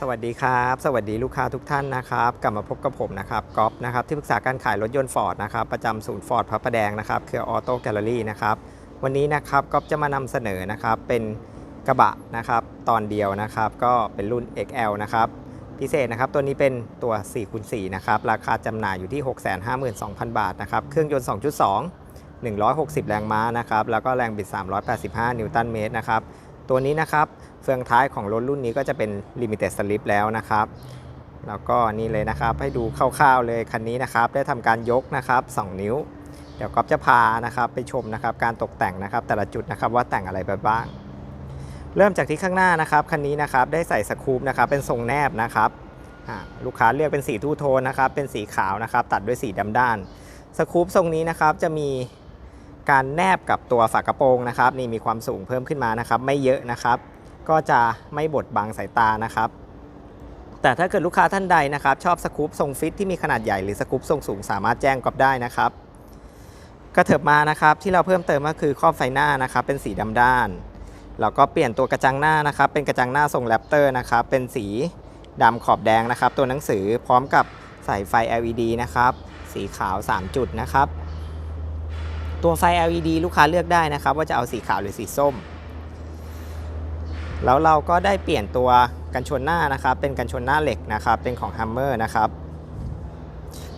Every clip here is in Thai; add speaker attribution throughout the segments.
Speaker 1: สวัสดีครับ สวัสดีลูกค้าทุกท่านนะครับ กลับมาพบกับผมนะครับก๊อฟนะครับ ที่ปรึกษาการขายรถยนต์ฟอร์ดนะครับประจำศูนย์ฟอร์ดพระประแดงนะครับเครือออโต้แกลเลอรี่นะครับวันนี้นะครับก๊อฟจะมานำเสนอนะครับเป็นกระบะนะครับตอนเดียวนะครับ ก็เป็นรุ่น XL นะครับพิเศษนะครับตัวนี้เป็นตัว4คูณ4นะครับราคาจำหน่ายอยู่ที่ 652,000 บาทนะครับเครื่องยนต์ 2.2 160 แรงม้านะครับแล้วก็แรงบิด 385 นิวตันเมตรนะครับ ตัวนี้นะครับเฟืองท้ายของรถรุ่นนี้ก็จะเป็น Limited Slip แล้วนะครับแล้วก็นี่เลยนะครับให้ดูคร่าวๆเลยคันนี้นะครับ ได้ทำการยกนะครับ 2 นิ้ว เดี๋ยวก๊อฟจะพานะครับไปชมนะครับการตกแต่งนะครับ แต่ละจุดนะครับว่าแต่งอะไรไปบ้าง เริ่มจากที่ข้างหน้านะครับคันนี้นะครับได้ใส่สกูปนะครับเป็นทรงแนบนะครับลูกค้าเลือกเป็นสีทูโทนนะครับเป็นสีขาวนะครับ ตัดด้วยสีดำด้านสกูปทรงนี้นะครับจะมี การแนบกับตัวฝากระโปรงนะครับ นี่มีความสูงเพิ่มขึ้นมานะครับ ไม่เยอะนะครับ ก็จะไม่บดบังสายตานะครับ แต่ถ้าเกิดลูกค้าท่านใดนะครับ ชอบสกู๊ปทรงฟิตที่มีขนาดใหญ่หรือสกู๊ปทรงสูงสามารถแจ้งกอบได้นะครับกระเถิบมานะครับที่เราเพิ่มเติมก็คือครอบไฟหน้านะครับ เป็นสีดำด้านแล้วก็เปลี่ยนตัวกระจังหน้านะครับ เป็นกระจังหน้าทรงแรปเตอร์นะครับ เป็นสีดำขอบแดงนะครับ ตัวหนังสือพร้อมกับใส่ไฟ LED นะครับ สีขาว 3 จุดนะครับ ตัวไฟ LED ลูกค้าเลือกได้นะครับ ว่าจะเอาสีขาวหรือสีส้ม แล้วเราก็ได้เปลี่ยนตัวกันชนหน้านะครับ เป็นกันชนหน้าเหล็กนะครับ เป็นของ Hammer นะครับ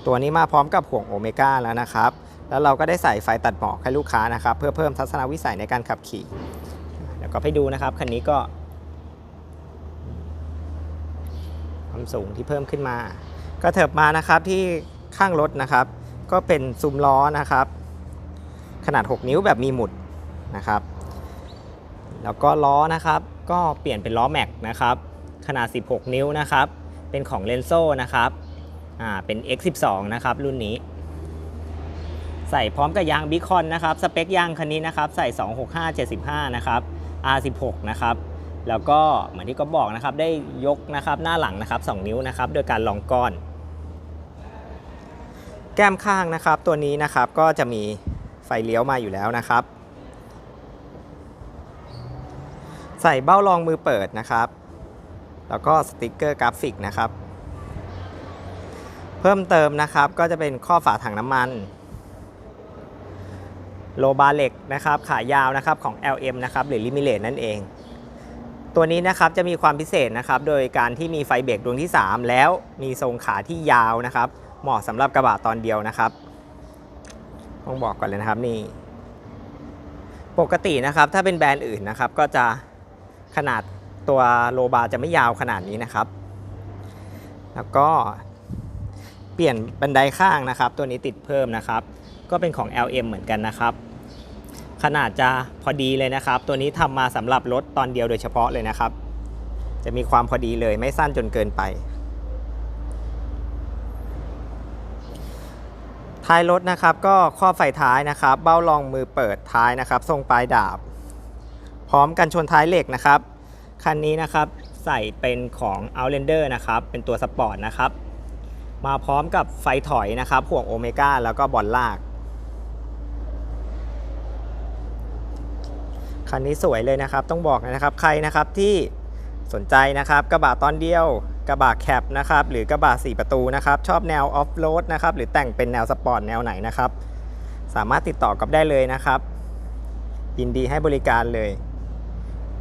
Speaker 1: ตัวนี้มาพร้อมกับห่วงโอเมก้าแล้วนะครับ แล้วเราก็ได้ใส่ไฟตัดหมอกให้ลูกค้านะครับ เพื่อเพิ่มทัศนวิสัยในการขับขี่เดี๋ยวก็ให้ดูนะครับคันนี้ก็ความสูงที่เพิ่มขึ้นมา ก็เถิบมานะครับที่ข้างรถนะครับ ก็เป็นซุ้มล้อนะครับ ขนาด 6 นิ้วแบบมีหมุดนะครับ แล้วก็ล้อนะครับก็เปลี่ยนเป็นล้อแม็กนะครับขนาด 16 นิ้วนะครับเป็นของเลนโซนะครับอ่าเป็น X12 นะครับรุ่นนี้ ใส่พร้อมกับยางบิคอนนะครับสเปคยางคันนี้นะครับใส่ 265-75 นะครับ R16 นะครับแล้วก็เหมือนที่ก็บอกนะครับได้ยกนะครับหน้าหลังนะครับ 2 นิ้วนะครับโดยการลองก้อน แก้มข้างนะครับตัวนี้นะครับก็จะมี ไฟเลี้ยวมาอยู่แล้วนะครับ ใส่เบ้ารองมือเปิดนะครับ แล้วก็สติกเกอร์กราฟิกนะครับ เพิ่มเติมนะครับก็จะเป็นข้อฝาถังน้ำมัน โลบาเหล็กนะครับขายาวนะครับของ LM นะครับหรือลิมิเลตนั่นเอง ตัวนี้นะครับจะมีความพิเศษนะครับ โดยการที่มีไฟเบรกดวงที่ 3 แล้วมีทรงขาที่ยาวนะครับ เหมาะสำหรับกระบะตอนเดียวนะครับ ต้องบอกก่อนเลยนะครับนี่ ปกตินะครับถ้าเป็นแบรนด์อื่นนะครับ ก็จะขนาดตัวโลบาร์จะไม่ยาวขนาดนี้นะครับ แล้วก็เปลี่ยนบันไดข้างนะครับ ตัวนี้ติดเพิ่มนะครับ ก็เป็นของ LM เหมือนกันนะครับ ขนาดจะพอดีเลยนะครับ ตัวนี้ทำมาสำหรับรถตอนเดียวโดยเฉพาะเลยนะครับ จะมีความพอดีเลยไม่สั้นจนเกินไป ท้ายรถนะครับก็ครอบไฟท้ายนะครับ เบ้ารองมือเปิดท้ายนะครับ ทรงปลายดาบ พร้อมกันชนท้ายเหล็กนะครับ คันนี้นะครับใส่เป็นของ Outlander นะครับ เป็นตัวสปอร์ตนะครับ มาพร้อมกับไฟถอยนะครับ ห่วงโอเมก้าแล้วก็บอลลาก คันนี้สวยเลยนะครับ ต้องบอกนะครับ ใครนะครับที่สนใจนะครับ กระบะตอนเดียว กระบะแคปนะครับหรือกระบะ4 ประตูนะครับชอบแนวออฟโรดนะครับหรือแต่งเป็นแนวสปอร์ตแนวไหนนะครับ สามารถติดต่อกับได้เลยนะครับ ยินดีให้บริการเลย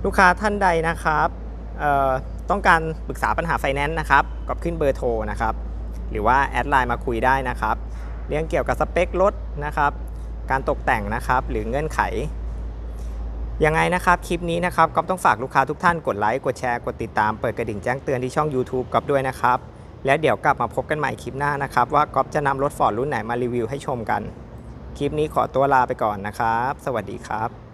Speaker 1: ลูกค้าท่านใดนะครับต้องการปรึกษาปัญหาไฟแนนซ์นะครับก็ขึ้นเบอร์โทรนะครับ หรือว่าแอดไลน์มาคุยได้นะครับ เรื่องเกี่ยวกับสเปครถนะครับ การตกแต่งนะครับ หรือเงื่อนไข ยังไงนะครับคลิปนี้นะครับก็ต้องฝากลูกค้าทุกท่านกดไลค์กดแชร์กดติดตามเปิดกระดิ่งแจ้งเตือนที่ช่อง YouTube ก๊อฟด้วยนะครับแล้วเดี๋ยวกลับมาพบกันใหม่คลิปหน้านะครับว่าก๊อฟจะนำรถฟอร์ดรุ่นไหนมารีวิวให้ชมกัน คลิปนี้ขอตัวลาไปก่อนนะครับ สวัสดีครับ